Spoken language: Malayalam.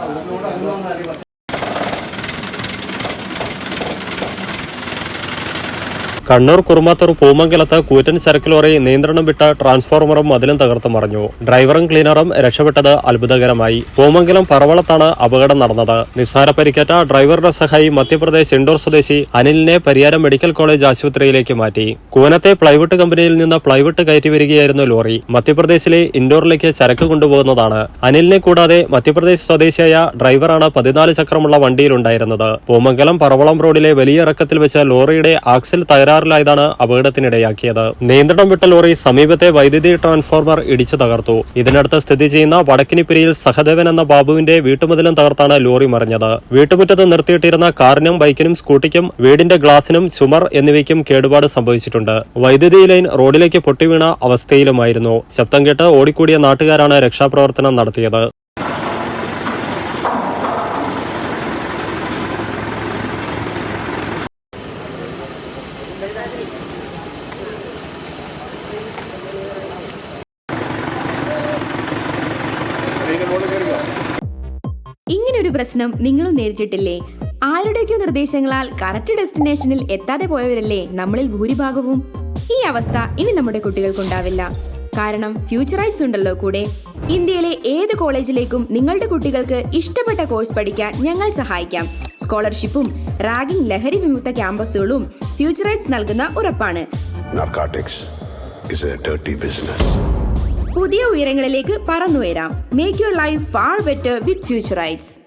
അവരോട് അനുഭവം കണ്ണൂർ കുറുമാത്തൂർ പൂമംഗലത്ത് കൂറ്റൻ ചരക്ക് ലോറി നിയന്ത്രണം വിട്ട ട്രാൻസ്ഫോർമറും മതിലും തകർത്ത് മറിഞ്ഞു. ഡ്രൈവറും ക്ലീനറും രക്ഷപ്പെട്ടത് അത്ഭുതകരമായി. പൂമംഗലം പറവളത്താണ് അപകടം നടന്നത്. നിസ്സാര പരിക്കേറ്റ ഡ്രൈവറുടെ സഹായി മധ്യപ്രദേശ് ഇൻഡോർ സ്വദേശി അനിലിനെ പരിയാരം മെഡിക്കൽ കോളേജ് ആശുപത്രിയിലേക്ക് മാറ്റി. കൂനത്തെ പ്ലൈവുഡ് കമ്പനിയിൽ നിന്ന് പ്ലൈവുഡ് കയറ്റി വരികയായിരുന്നു ലോറി. മധ്യപ്രദേശിലെ ഇൻഡോറിലേക്ക് ചരക്ക് കൊണ്ടുപോകുന്നതാണ്. അനിലിനെ കൂടാതെ മധ്യപ്രദേശ് സ്വദേശിയായ ഡ്രൈവറാണ് പതിനാല് ചക്രമുള്ള വണ്ടിയിലുണ്ടായിരുന്നത്. പൂമംഗലം പറവളം റോഡിലെ വലിയ ഇറക്കത്തിൽ വെച്ച് ലോറിയുടെ ആക്സിൽ തകരാറിലായതാണ് അപകടത്തിനിടയാക്കിയത്. നിയന്ത്രണം വിട്ട ലോറി സമീപത്തെ വൈദ്യുതി ട്രാൻസ്ഫോർമർ ഇടിച്ചു തകർത്തു. ഇതിനടുത്ത് സ്ഥിതി ചെയ്യുന്ന വടക്കിനിപ്പിരിയിൽ സഹദേവൻ എന്ന ബാബുവിന്റെ വീട്ടുമുതലും തകർത്താണ് ലോറി മറിഞ്ഞത്. വീട്ടുമുറ്റത്ത് നിർത്തിയിട്ടിരുന്ന കാറിനും ബൈക്കിനും സ്കൂട്ടിക്കും വീടിന്റെ ഗ്ലാസിനും ചുമർ എന്നിവയ്ക്കും കേടുപാട് സംഭവിച്ചിട്ടുണ്ട്. വൈദ്യുതി ലൈൻ റോഡിലേക്ക് പൊട്ടിവീണ അവസ്ഥയിലുമായിരുന്നു. ശബ്ദം കേട്ട് ഓടിക്കൂടിയ നാട്ടുകാരാണ് രക്ഷാപ്രവർത്തനം നടത്തിയത്. ഇങ്ങനൊരു പ്രശ്നം നിങ്ങളും നേരിട്ടിട്ടില്ലേ? ആരുടെയൊക്കെയോ നിർദ്ദേശങ്ങളാൽ കറക്റ്റ് ഡെസ്റ്റിനേഷനിൽ എത്താതെ പോയവരല്ലേ നമ്മളിൽ ഭൂരിഭാഗവും? ഈ അവസ്ഥ ഇനി നമ്മുടെ കുട്ടികൾക്കുണ്ടാവില്ല. കാരണം ഫ്യൂച്ചറൈസ് ഉണ്ടല്ലോ കൂടെ. ഇന്ത്യയിലെ ഏത് കോളേജിലേക്കും നിങ്ങളുടെ കുട്ടികൾക്ക് ഇഷ്ടപ്പെട്ട കോഴ്സ് പഠിക്കാൻ ഞങ്ങൾ സഹായിക്കാം. സ്കോളർഷിപ്പും റാഗിംഗ് ലഹരി വിമുക്ത ക്യാമ്പസുകളും ഫ്യൂച്ചറൈസ് നൽകുന്ന ഉറപ്പാണ്. പുതിയ ഉയരങ്ങളിലേക്ക് പറന്നുയരാം. Make your life far better with Futurights